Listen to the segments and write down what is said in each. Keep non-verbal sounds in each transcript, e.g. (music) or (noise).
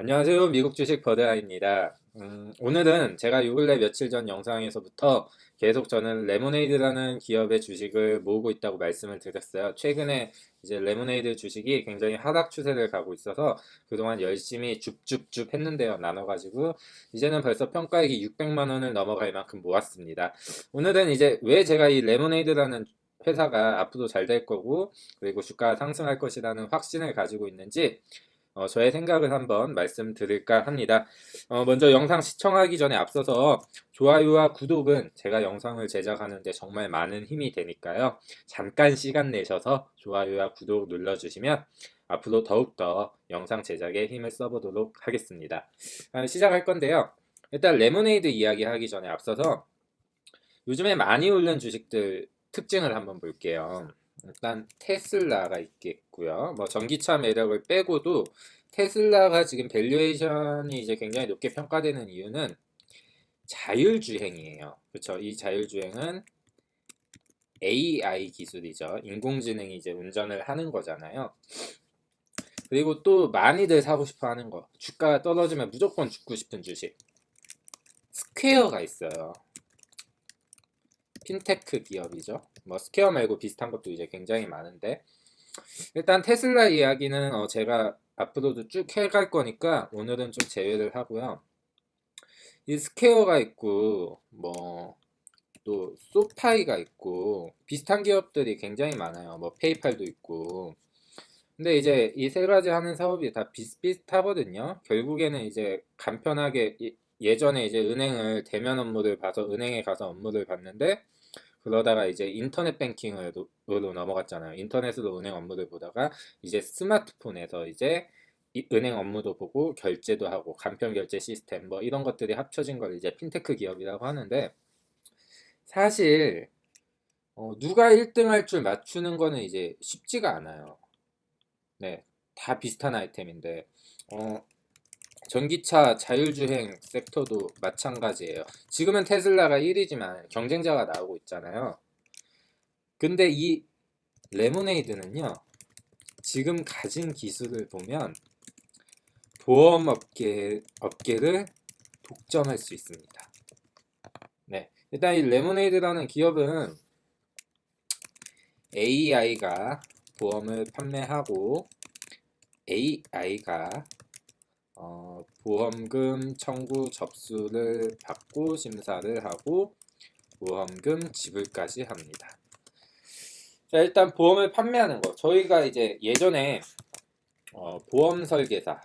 안녕하세요. 미국 주식 버드아입니다. 음, 오늘은 제가 요 근래 며칠 전 영상에서부터 계속 저는 레모네이드라는 기업의 주식을 모으고 있다고 말씀을 드렸어요. 최근에 이제 레모네이드 주식이 굉장히 하락 추세를 가고 있어서 그동안 열심히 줍줍줍 했는데요. 나눠가지고 이제는 벌써 평가액이 600만 원을 넘어갈 만큼 모았습니다. 오늘은 이제 왜 제가 이 레모네이드라는 회사가 앞으로 잘 될 거고 그리고 주가가 상승할 것이라는 확신을 가지고 있는지 어, 저의 생각을 한번 말씀드릴까 합니다. 어, 먼저 영상 시청하기 전에 앞서서 좋아요와 구독은 제가 영상을 제작하는데 정말 많은 힘이 되니까요. 잠깐 시간 내셔서 좋아요와 구독 눌러주시면 앞으로 더욱더 영상 제작에 힘을 써보도록 하겠습니다. 아, 시작할 건데요. 일단 레모네이드 이야기 하기 전에 앞서서 요즘에 많이 오른 주식들 특징을 한번 볼게요. 일단 테슬라가 있겠고요. 뭐 전기차 매력을 빼고도 테슬라가 지금 밸류에이션이 이제 굉장히 높게 평가되는 이유는 자율주행이에요. 그렇죠? 이 자율주행은 AI 기술이죠. 인공지능이 이제 운전을 하는 거잖아요. 그리고 또 많이들 사고 싶어 하는 거. 주가가 떨어지면 무조건 죽고 싶은 주식. 스퀘어가 있어요. 핀테크 기업이죠. 뭐 스퀘어 말고 비슷한 것도 이제 굉장히 많은데 일단 테슬라 이야기는 어 제가 앞으로도 쭉 해갈 거니까 오늘은 좀 제외를 하고요. 이 스퀘어가 있고 뭐 또 소파이가 있고 비슷한 기업들이 굉장히 많아요. 뭐 페이팔도 있고 근데 이제 이 세 가지 하는 사업이 다 비슷비슷하거든요. 결국에는 이제 간편하게 예전에 이제 은행을 대면 업무를 봐서 은행에 가서 업무를 봤는데 그러다가 이제 인터넷 뱅킹으로 넘어갔잖아요. 인터넷으로 은행 업무를 보다가 이제 스마트폰에서 이제 은행 업무도 보고 결제도 하고 간편 결제 시스템 뭐 이런 것들이 합쳐진 걸 이제 핀테크 기업이라고 하는데 사실 어, 누가 1등 할 줄 맞추는 거는 이제 쉽지가 않아요. 네, 다 비슷한 아이템인데 어, 전기차 자율주행 섹터도 마찬가지예요. 지금은 테슬라가 1위지만 경쟁자가 나오고 있잖아요. 근데 이 레모네이드는요. 지금 가진 기술을 보면 보험 업계 업계를 독점할 수 있습니다. 네. 일단 이 레모네이드라는 기업은 AI가 보험을 판매하고 AI가 어, 보험금 청구 접수를 받고 심사를 하고 보험금 지불까지 합니다. 자, 일단 보험을 판매하는 거. 저희가 이제 예전에 어, 보험 설계사를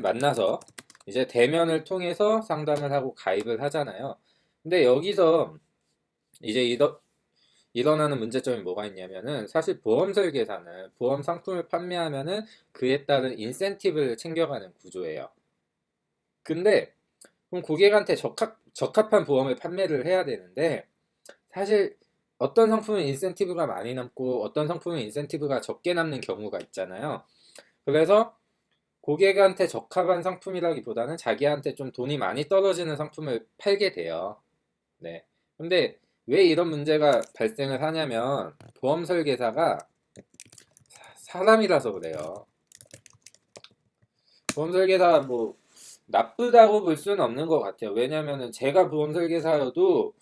만나서 이제 대면을 통해서 상담을 하고 가입을 하잖아요. 근데 여기서 이제 일어나는 문제점이 뭐가 있냐면은 사실 보험 설계사는 보험 상품을 판매하면은 그에 따른 인센티브를 챙겨가는 구조예요. 근데 그럼 고객한테 적합, 적합한 보험을 판매를 해야 되는데 사실 어떤 상품은 인센티브가 많이 남고 어떤 상품은 인센티브가 적게 남는 경우가 있잖아요. 그래서 고객한테 적합한 상품이라기보다는 자기한테 좀 돈이 많이 떨어지는 상품을 팔게 돼요. 네. 근데 왜 이런 문제가 발생을 하냐면 보험 설계사가 사람이라서 그래요. 보험 설계사 뭐 나쁘다고 볼 수는 없는 것 같아요. 왜냐면은 제가 보험 설계사여도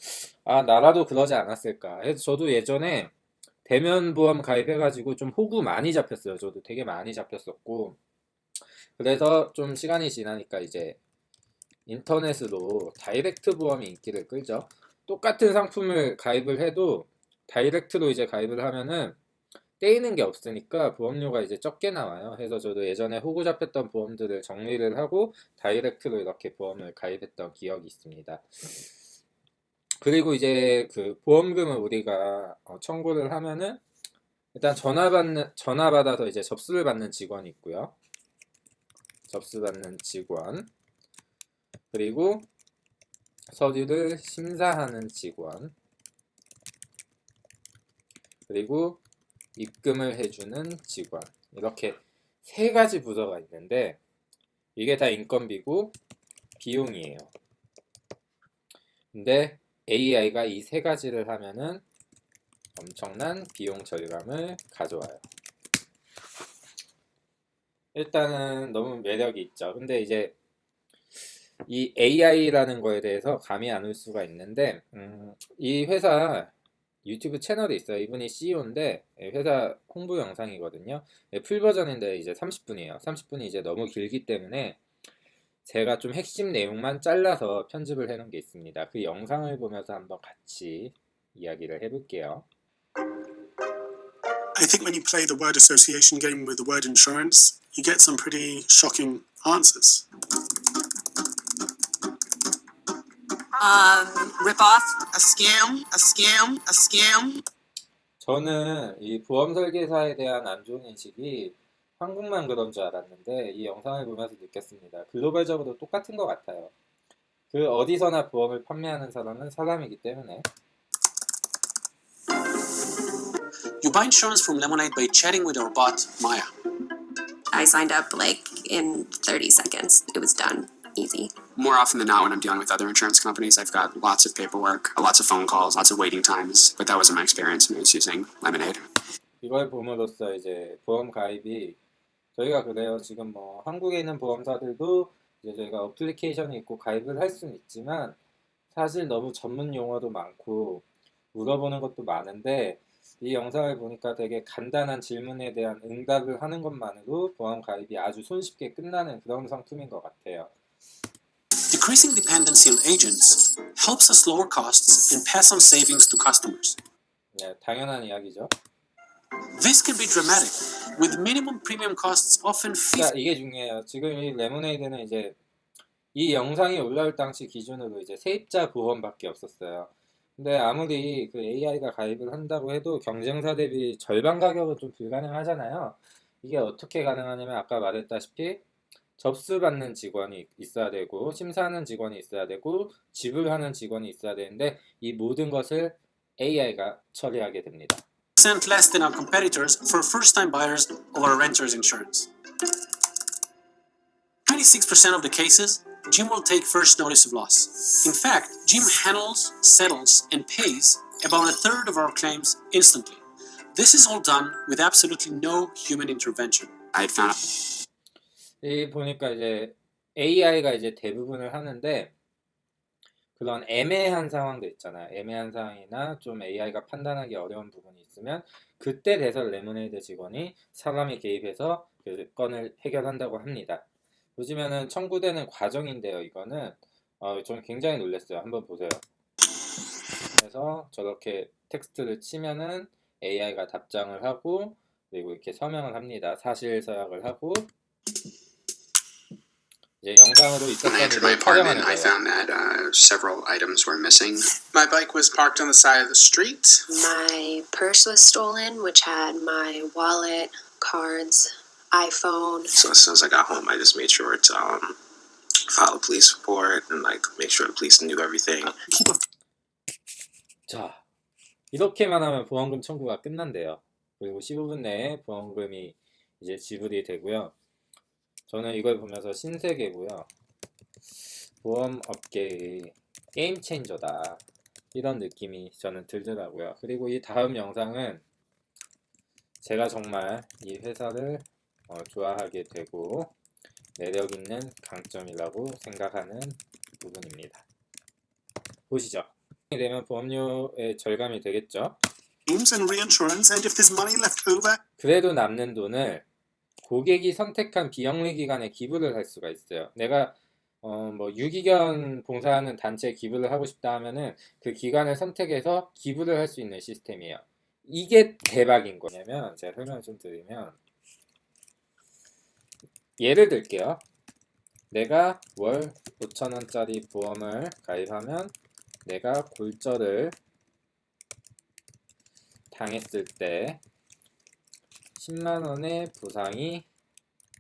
아 나라도 그러지 않았을까. 그래서 저도 예전에 대면 보험 가입해가지고 좀 호구 많이 잡혔어요. 저도 되게 많이 잡혔었고 그래서 좀 시간이 지나니까 이제 인터넷으로 다이렉트 보험이 인기를 끌죠. 똑같은 상품을 가입을 해도 다이렉트로 이제 가입을 하면은 떼이는 게 없으니까 보험료가 이제 적게 나와요. 그래서 저도 예전에 호구 잡혔던 보험들을 정리를 하고 다이렉트로 이렇게 보험을 가입했던 기억이 있습니다. 그리고 이제 그 보험금을 우리가 어, 청구를 하면은 일단 전화 받는 전화 받아서 이제 접수를 받는 직원이 있고요. 접수 받는 직원 그리고 서류를 심사하는 직원, 그리고 입금을 해주는 직원. 이렇게 세 가지 부서가 있는데, 이게 다 인건비고 비용이에요. 근데 AI가 이 세 가지를 하면은 엄청난 비용 절감을 가져와요. 일단은 너무 매력이 있죠. 근데 이제 이 AI라는 거에 대해서 감이 안 올 수가 있는데 음, 이 회사 유튜브 채널이 있어요. 이분이 CEO인데 회사 홍보 영상이거든요. 예, 풀 버전인데 이제 30분이에요. 30분이 이제 너무 길기 때문에 제가 좀 핵심 내용만 잘라서 편집을 해놓은 게 있습니다. 그 영상을 보면서 한번 같이 이야기를 해볼게요. I think when you play the word association game with the word insurance, you get some pretty shocking answers. Um, rip off, a scam, a scam, a scam. 저는 이 보험 설계사에 대한 안 좋은 인식이 한국만 그런 줄 알았는데 이 영상을 보면서 느꼈습니다. 글로벌적으로 똑같은 것 같아요. 그 어디서나 보험을 판매하는 사람은 사람이기 때문에 You buy insurance from Lemonade by chatting with our bot, Maya. I signed up like in 30 seconds. It was done. Easy. More often than not, when I'm dealing with other insurance companies, I've got lots of paperwork, lots of phone calls, lots of waiting times. But that wasn't my experience when I was using Lemonade. 이걸 봄으로써 이제 보험 가입이 저희가 그래요. 지금 뭐 한국에 있는 보험사들도 이제 저희가 어플리케이션이 있고 가입을 할 수는 있지만 사실 너무 전문 용어도 많고 물어보는 것도 많은데 이 영상을 보니까 되게 간단한 질문에 대한 응답을 하는 것만으로 보험 가입이 아주 손쉽게 끝나는 그런 상품인 것 같아요. Decreasing dependency on agents helps us lower costs and pass on savings to customers. 네, 당연한 이야기죠. This can be dramatic, with minimum premium costs often 50 자, 이게 중요해요. 지금 이 레모네이드는 이제 이 영상이 올라올 당시 기준으로 이제 세입자 보험밖에 없었어요. 근데 아무리 그 AI가 가입을 한다고 해도 경쟁사 대비 절반 가격은 좀 불가능하잖아요. 이게 어떻게 가능하냐면 아까 말했다시피 접수받는 직원이 있어야 되고 심사하는 직원이 있어야 되고 지불하는 직원이 있어야 되는데 이 모든 것을 AI가 처리하게 됩니다. less than our competitors for first-time buyers of our renter's insurance. 26% of the cases, Jim will take first notice of loss. In fact, Jim handles, settles, and pays about a third of our claims instantly. This is all done with absolutely no human intervention. I found 이 보니까 이제 AI가 이제 대부분을 하는데 그런 애매한 상황도 있잖아요. 애매한 상황이나 좀 AI가 판단하기 어려운 부분이 있으면 그때 돼서 레모네이드 직원이 사람이 개입해서 그 건을 해결한다고 합니다. 보시면은 청구되는 과정인데요. 이거는 어, 좀 굉장히 놀랐어요. 한번 보세요. 그래서 저렇게 텍스트를 치면은 AI가 답장을 하고 그리고 이렇게 서명을 합니다. 사실 서약을 하고 이제 영상으로 when I 있었던 entered my 일을 촬영하는 apartment, I 거예요. found that uh, several items were missing. My bike was parked on the side of the street. My purse was stolen, which had my wallet, cards, iPhone. So as soon as I got home, I just made sure to um, file a police report and like make sure the police knew everything. Keep a 자, 이렇게만 하면 보험금 청구가 끝난대요. 그리고 15분 내에 보험금이 이제 지불이 되고요. 저는 이걸 보면서 신세계고요. 보험업계의 게임 체인저다. 이런 느낌이 저는 들더라고요. 그리고 이 다음 영상은 제가 정말 이 회사를 어, 좋아하게 되고 매력 있는 강점이라고 생각하는 부분입니다. 보시죠. 되면 보험료의 절감이 되겠죠. 그래도 남는 돈을 고객이 선택한 비영리 기관에 기부를 할 수가 있어요. 내가 어, 뭐 유기견 봉사하는 단체에 기부를 하고 싶다 하면은 그 기관을 선택해서 기부를 할 수 있는 시스템이에요. 이게 대박인 거냐면 제가 설명을 좀 드리면 예를 들게요. 내가 월 5천 원짜리 보험을 가입하면 내가 골절을 당했을 때 10만 원의 보상이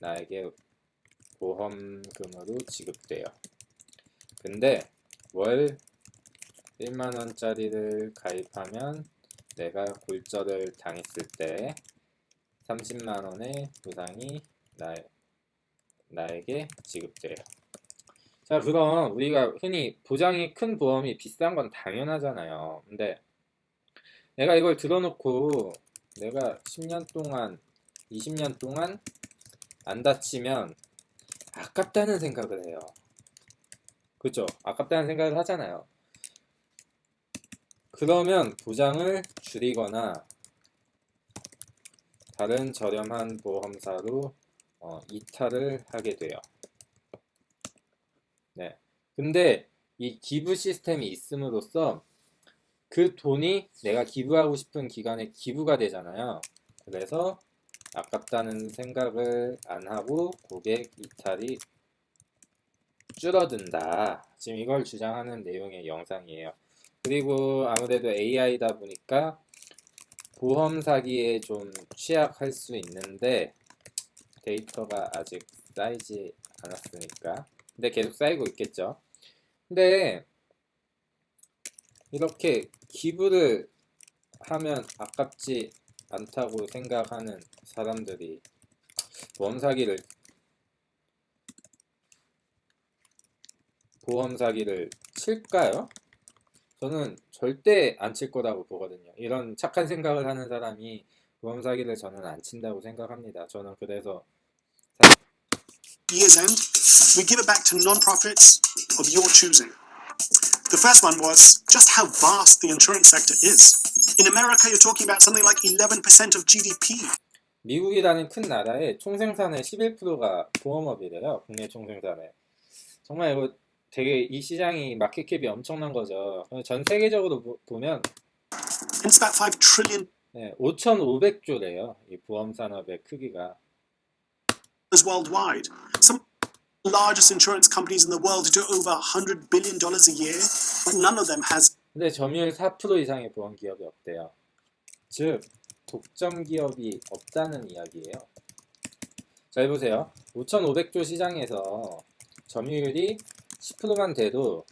나에게 보험금으로 지급돼요. 근데 월 1만 원짜리를 가입하면 내가 골절을 당했을 때 30만 원의 보상이 나, 나에게 지급돼요. 자, 그럼 우리가 흔히 보장이 큰 보험이 비싼 건 당연하잖아요. 근데 내가 이걸 들어놓고 내가 10년 동안, 20년 동안 안 다치면 아깝다는 생각을 해요. 그죠? 아깝다는 생각을 하잖아요. 그러면 보장을 줄이거나 다른 저렴한 보험사로 어, 이탈을 하게 돼요. 네. 근데 이 기부 시스템이 있음으로써 그 돈이 내가 기부하고 싶은 기관에 기부가 되잖아요. 그래서 아깝다는 생각을 안 하고 고객 이탈이 줄어든다. 지금 이걸 주장하는 내용의 영상이에요. 그리고 아무래도 AI다 보니까 보험 사기에 좀 취약할 수 있는데 데이터가 아직 쌓이지 않았으니까. 근데 계속 쌓이고 있겠죠. 근데 이렇게 기부를 하면 아깝지 않다고 생각하는 사람들이 보험 사기를 보험 사기를 칠까요? 저는 절대 안 칠 거라고 보거든요. 이런 착한 생각을 하는 사람이 보험 사기를 저는 안 친다고 생각합니다. 저는 그래서 year's end, we give it back to non-profits of your choosing. The first one was just how vast the insurance sector is. In America, you're talking about something like 11% of GDP. 미국이라는 큰 나라의 총생산의 11%가 보험업이래요. 국내 총생산의. 정말 이거 되게 이 시장이 마켓캡이 엄청난 거죠. 전 세계적으로 보- 보면 it's about 5 trillion 네, 5,500조래요. 이 보험 산업의 크기가. worldwide. Some largest insurance companies in the world do over 100 billion dollars a year, but none of them has 근데 점유율 4% 이상의 보험 기업이 없대요. 즉 독점 기업이 없다는 이야기예요. 잘 보세요. 5,500조 시장에서 점유율이 10%만 돼도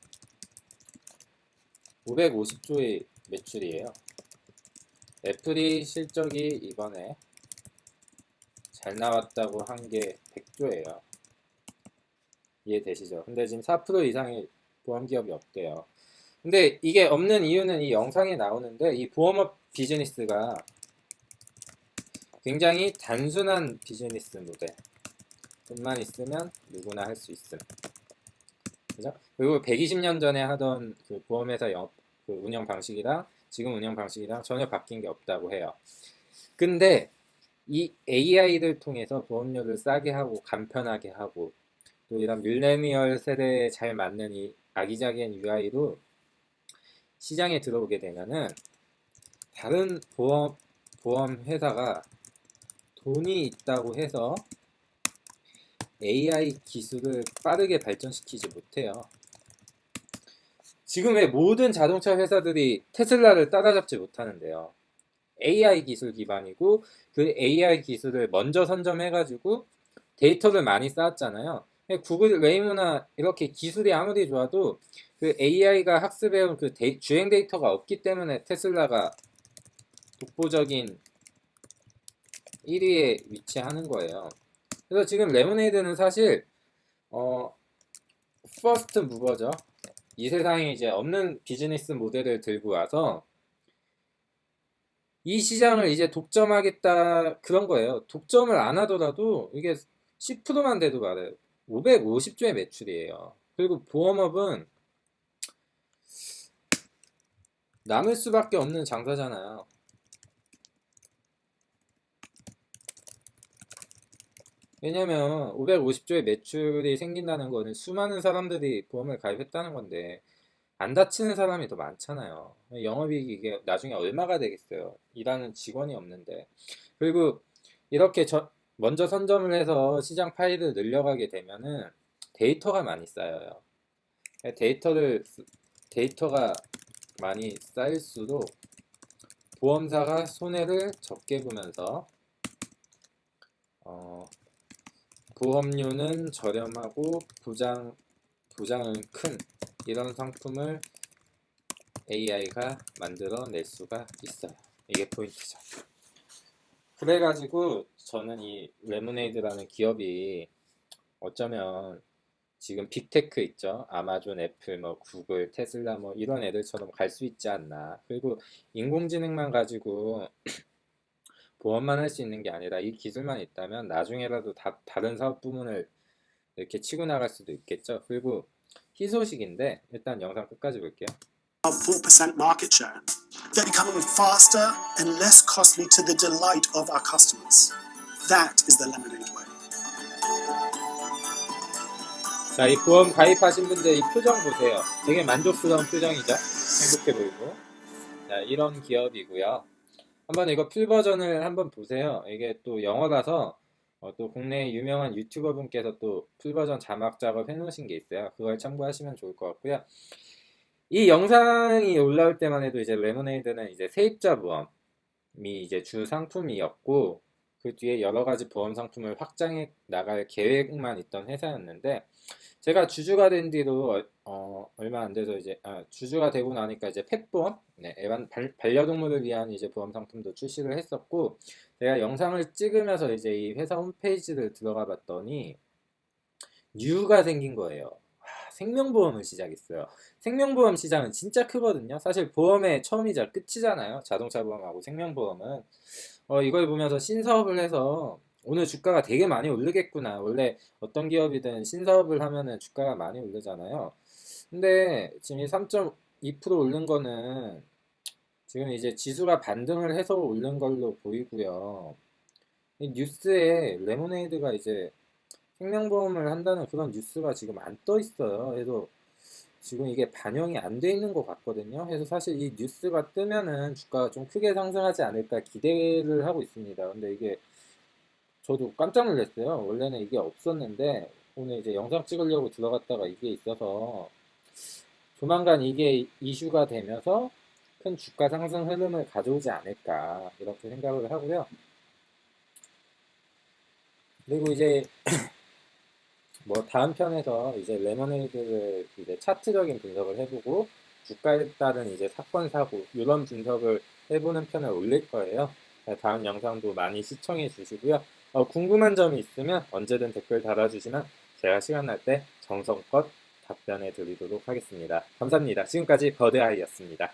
550조의 매출이에요. 애플이 실적이 이번에 잘 나왔다고 한 게 100조예요. 이해되시죠? 근데 지금 4% 이상의 보험 기업이 없대요. 근데 이게 없는 이유는 이 영상에 나오는데 이 보험업 비즈니스가 굉장히 단순한 비즈니스 모델. 돈만 있으면 누구나 할 수 있음. 그죠? 그리고 120년 전에 하던 그 보험회사 영업, 그 운영 방식이랑 지금 운영 방식이랑 전혀 바뀐 게 없다고 해요. 근데 이 AI를 통해서 보험료를 싸게 하고 간편하게 하고 또 이런 밀레니얼 세대에 잘 맞는 이 아기자기한 UI로 시장에 들어오게 되면은 다른 보험 보험 회사가 돈이 있다고 해서 AI 기술을 빠르게 발전시키지 못해요. 지금의 모든 자동차 회사들이 테슬라를 따라잡지 못하는데요. AI 기술 기반이고 그 AI 기술을 먼저 선점해가지고 데이터를 많이 쌓았잖아요. 구글 웨이모나 이렇게 기술이 아무리 좋아도 그 AI가 학습해온 그 데이- 주행 데이터가 없기 때문에 테슬라가 독보적인 1위에 위치하는 거예요. 그래서 지금 레모네이드는 사실 어 퍼스트 무버죠. 이 세상에 이제 없는 비즈니스 모델을 들고 와서 이 시장을 이제 독점하겠다 그런 거예요. 독점을 안 하더라도 이게 10%만 돼도 말해요. 550조의 매출이에요. 그리고 보험업은 남을 수밖에 없는 장사잖아요. 왜냐면 550조의 매출이 생긴다는 거는 수많은 사람들이 보험을 가입했다는 건데 안 다치는 사람이 더 많잖아요. 영업이익이 이게 나중에 얼마가 되겠어요. 일하는 직원이 없는데. 그리고 이렇게 저- 먼저 선점을 해서 시장 파일을 늘려가게 되면은 데이터가 많이 쌓여요. 데이터를 데이터가 많이 쌓일수록 보험사가 손해를 적게 보면서 어, 보험료는 저렴하고 보장 보장은 큰 이런 상품을 AI가 만들어낼 수가 있어요. 이게 포인트죠. 그래가지고 저는 이 레모네이드라는 기업이 어쩌면 지금 빅테크 있죠. 아마존, 애플, 뭐 구글, 테슬라 뭐 이런 애들처럼 갈 수 있지 않나. 그리고 인공지능만 가지고 (clears throat) 보험만 할 수 있는 게 아니라 이 기술만 있다면 나중에라도 다, 다른 사업 부문을 이렇게 치고 나갈 수도 있겠죠. 그리고 희소식인데 일단 영상 끝까지 볼게요. Of 4% market share. They're becoming faster and less costly to the delight of our customers. That is the lemonade way. 자, 이 보험 가입하신 분들 이 표정 보세요. 되게 만족스러운 표정이죠. 행복해 보이고. 자, 이런 기업이고요. 한번 이거 풀 버전을 한번 보세요. 이게 또 영어라서 어, 또 국내 유명한 유튜버 분께서 또 풀 버전 자막 작업 해놓으신 게 있어요. 그걸 참고하시면 좋을 것 같고요. 이 영상이 올라올 때만 해도 이제 레모네이드는 이제 세입자 보험이 이제 주 상품이었고 그 뒤에 여러 가지 보험 상품을 확장해 나갈 계획만 있던 회사였는데 제가 주주가 된 뒤로 어, 어, 얼마 안 돼서 이제 아, 주주가 되고 나니까 이제 펫보험, 네, 애완 발, 반려동물을 위한 이제 보험 상품도 출시를 했었고 제가 영상을 찍으면서 이제 이 회사 홈페이지를 들어가 봤더니 뉴가 생긴 거예요. 아, 생명보험을 시작했어요. 생명보험 시장은 진짜 크거든요. 사실 보험의 처음이자 끝이잖아요. 자동차 보험하고 생명보험은 어, 이걸 보면서 신사업을 해서 오늘 주가가 되게 많이 오르겠구나. 원래 어떤 기업이든 신사업을 하면은 주가가 많이 오르잖아요. 근데 지금 이3.2% 오른 거는 지금 이제 지수가 반등을 해서 오른 걸로 보이고요. 이 뉴스에 레모네이드가 이제 생명보험을 한다는 그런 뉴스가 지금 안 떠 있어요. 그래서 지금 이게 반영이 안 돼 있는 것 같거든요. 그래서 사실 이 뉴스가 뜨면은 주가가 좀 크게 상승하지 않을까 기대를 하고 있습니다. 근데 이게 저도 깜짝 놀랐어요. 원래는 이게 없었는데 오늘 이제 영상 찍으려고 들어갔다가 이게 있어서 조만간 이게 이슈가 되면서 큰 주가 상승 흐름을 가져오지 않을까 이렇게 생각을 하고요. 그리고 이제 뭐 다음 편에서 이제 레모네이드를 이제 차트적인 분석을 해보고 주가에 따른 이제 사건 사고 이런 분석을 해보는 편을 올릴 거예요. 다음 영상도 많이 시청해 주시고요. 어, 궁금한 점이 있으면 언제든 댓글 달아주시면 제가 시간 날 때 정성껏 답변해 드리도록 하겠습니다. 감사합니다. 지금까지 버드아이였습니다.